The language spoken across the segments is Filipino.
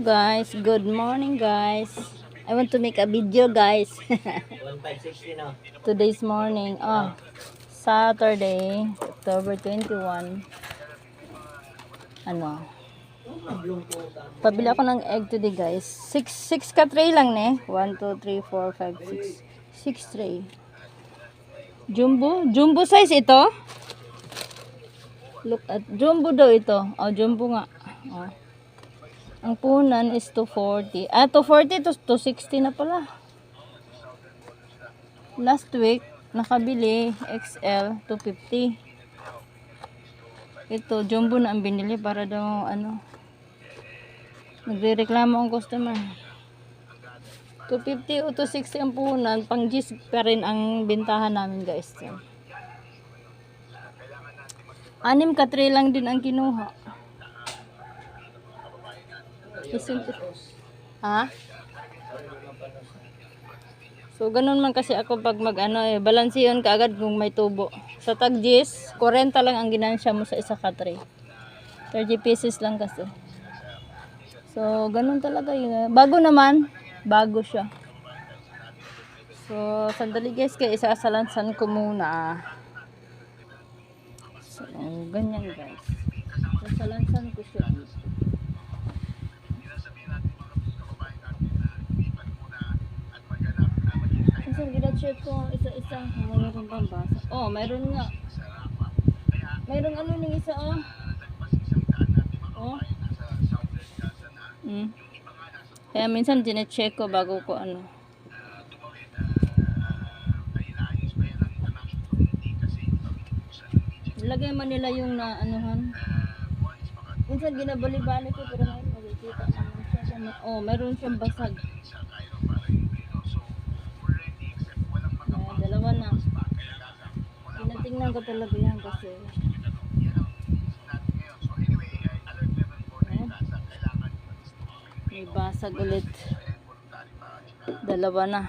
Guys, good morning guys. I want to make a video guys. 1560 no? Today's morning. Oh, Saturday, October 21. Ano? Pabili ako ng egg today guys. 6 6 ka tray lang ne. 1 2 3 4 5 6. 6 tray. Jumbo? Jumbo size ito? Look at jumbo daw ito. Oh, jumbo nga. Oh. Ang punan is 240. Ah, 240 to 260 na pala. Last week, nakabili XL 250. Ito, jumbo na ang binili para daw ano. Nagrereklamo ang customer. 250 o 260 ang punan, pang gis pa rin ang bintahan namin guys. Anim ka lang din ang kinuha. Isang Ha? So, ganun man kasi ako pag mag ano eh, balanse yun kaagad kung may tubo. Sa taggis, 40 lang ang ginansya mo sa isa ka tray. 30 pieces lang kasi. So, ganun talaga yun. Bago naman, bago siya. So, sandali guys, kaya isasalansan ko muna. So, ganyan guys. Sasalansan ko siya. Gina-check ko isa-isa kung mayroon bang basa. Oh, mayroon nga. Mayroon ano ning isa oh. Oh. Hmm. Kaya minsan gina-check ko bago ko ano. Lagay man nila yung na anuhan. Minsan ginabali-bali ko pero ngayon makikita naman siya. Oh, mayroon siyang basag. Ayan, dalawa na. Tinatingnan ko talaga yan kasi. Ayan. May basag ulit. Dalawa na.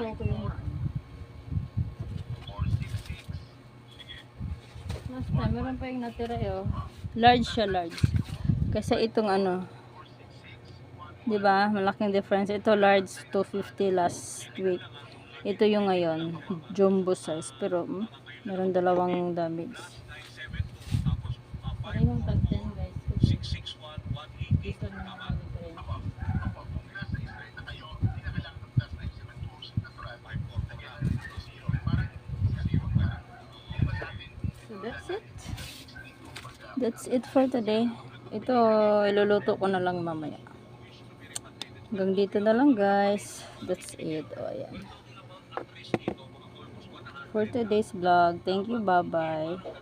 Pinapaibabaw ko yun. Last time, meron pa yung natira eh, oh. Large siya, large. Kasi itong ano, di ba malaking difference. Ito large, 250 last week. Ito yung ngayon, jumbo size. Pero, hmm, meron dalawang damage. Parehong tag 10 guys. Dito na naman rin. So that's it. That's it for today. Ito, iluluto ko na lang mamaya. Hanggang dito na lang guys. That's it. O, ayan. For today's vlog. Thank you. Bye-bye.